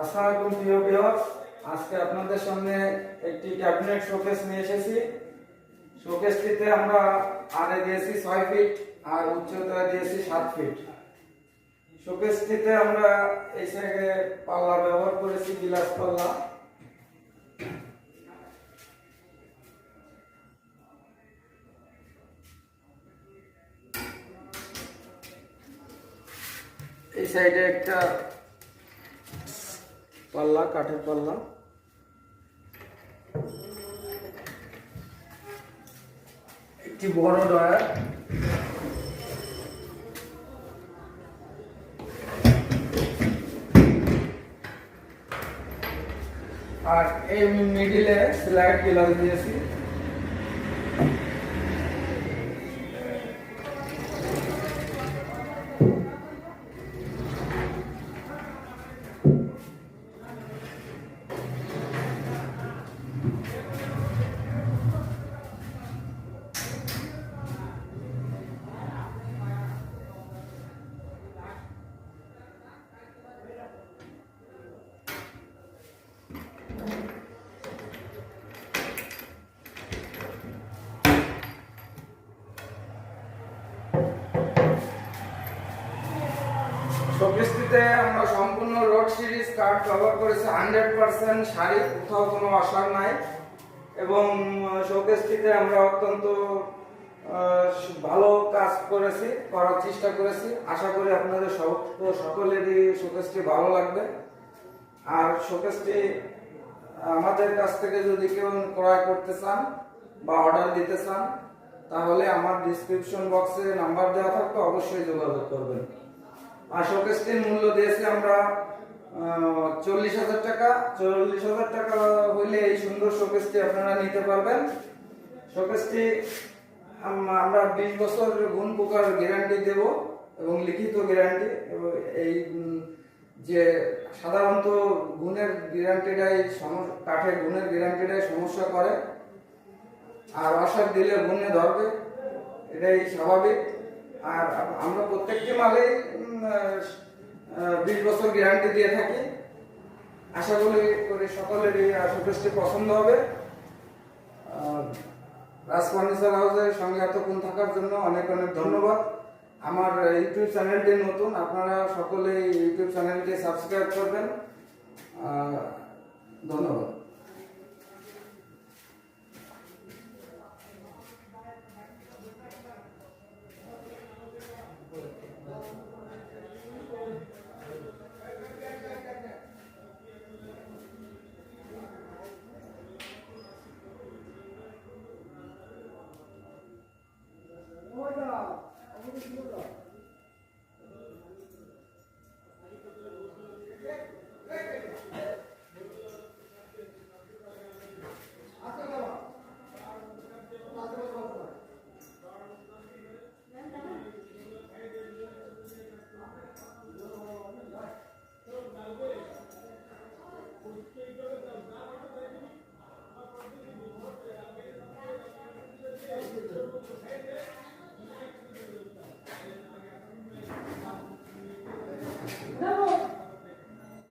আসসালামু আলাইকুম প্রিয় ভিউয়ার্স, আজকে আপনাদের সামনে একটি ক্যাবিনেট শোকেস নিয়ে এসেছি। শোকেসটিতে আমরা আরে দিয়েছি ছয় ফিট আর উচ্চতা দিয়েছি সাত ফিট। শোকেসটিতে আমরা এই সাইডে পাল্লা ব্যবহার করেছি, গিলাস পাল্লা। এই সাইডে একটা পাল্লা কাঠের পাল্লা। একটি বড় ডয়ার আর এই মিডিলে স্লাইড গিলাস দিয়েছি। শোকেসটিতে আমরা সম্পূর্ণ রোড সিরিজ কার্ড ব্যবহার করেছি হান্ড্রেড পার্সেন্ট শাড়ি, কোথাও কোনো অসার নাই। এবং শোকেসটিতে আমরা অত্যন্ত ভালো কাজ করেছি, করার চেষ্টা করেছি। আশা করি আপনাদের সব সকলেরই শোকেসটি ভালো লাগবে। আর শোকেসটি আমাদের কাছ থেকে যদি কেউ ক্রয় করতে চান বা অর্ডার দিতে চান, তাহলে আমার ডিসক্রিপশন বক্সে নাম্বার দেওয়া থাকবে, অবশ্যই যোগাযোগ করবেন। আর শোকেসটির মূল্য দিয়েছি আমরা চল্লিশ হাজার টাকা। চল্লিশ হাজার টাকা হইলে এই সুন্দর শোকেসটি আপনারা নিতে পারবেন। শোকেসটি আমরা বিশ বছর গুণ পোকার গ্যারান্টি দেব এবং লিখিত গ্যারান্টি। এবং এই যে সাধারণত গুণের গ্যারান্টিটাই কাঠের গুণের গ্যারান্টিটাই সমস্যা করে। আর অসার দিলে গুণে ধরবে, এটাই স্বাভাবিক। আর আমরা প্রত্যেকটি মালে বিশ বছর গ্যারান্টি দিয়ে থাকি। আশা করি করি সকলেরই শোকেসটি পছন্দ হবে। রাজ ফার্নিচার হাউসের সঙ্গে এতক্ষণ থাকার জন্য অনেক অনেক ধন্যবাদ। আমার ইউটিউব চ্যানেলটি নতুন, আপনারা সকলেই ইউটিউব চ্যানেলটি সাবস্ক্রাইব করবেন। ধন্যবাদ।